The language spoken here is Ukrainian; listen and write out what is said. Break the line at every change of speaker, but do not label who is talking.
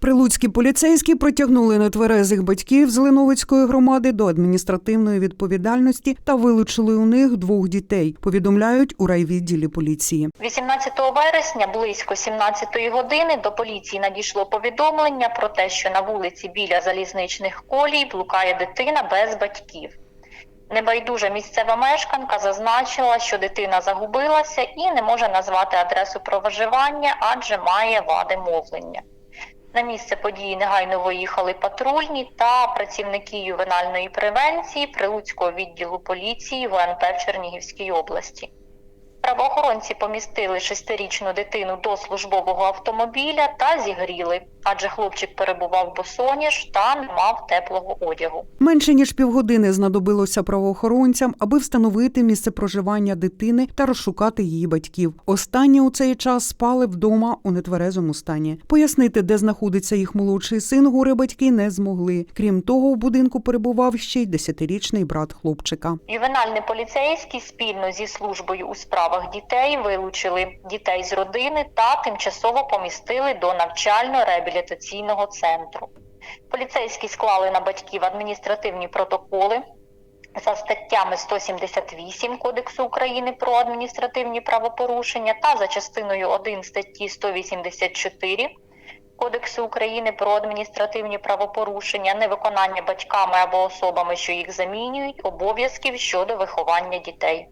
Прилуцькі поліцейські притягнули нетверезих батьків з Леновицької громади до адміністративної відповідальності та вилучили у них двох дітей. Повідомляють у райвідділі поліції.
18 вересня близько 17 години до поліції надійшло повідомлення про те, що на вулиці біля залізничних колій блукає дитина без батьків. Небайдужа місцева мешканка зазначила, що дитина загубилася і не може назвати адресу проживання, адже має вади мовлення. На місце події негайно виїхали патрульні та працівники ювенальної превенції Прилуцького відділу поліції ВНП в Чернігівській області. Правоохоронці помістили шестирічну дитину до службового автомобіля та зігріли, адже хлопчик перебував босоніж та не мав теплого одягу.
Менше ніж півгодини знадобилося правоохоронцям, аби встановити місце проживання дитини та розшукати її батьків. Останні у цей час спали вдома у нетверезому стані. Пояснити, де знаходиться їх молодший син, горе батьки не змогли. Крім того, в будинку перебував ще й десятирічний брат хлопчика.
Ювенальні поліцейські спільно зі службою у справах дітей вилучили дітей з родини та тимчасово помістили до навчально-реабілітаційного центру. Поліцейські склали на батьків адміністративні протоколи за статтями 178 Кодексу України про адміністративні правопорушення та за частиною 1 статті 184 Кодексу України про адміністративні правопорушення, невиконання батьками або особами, що їх замінюють, обов'язків щодо виховання дітей.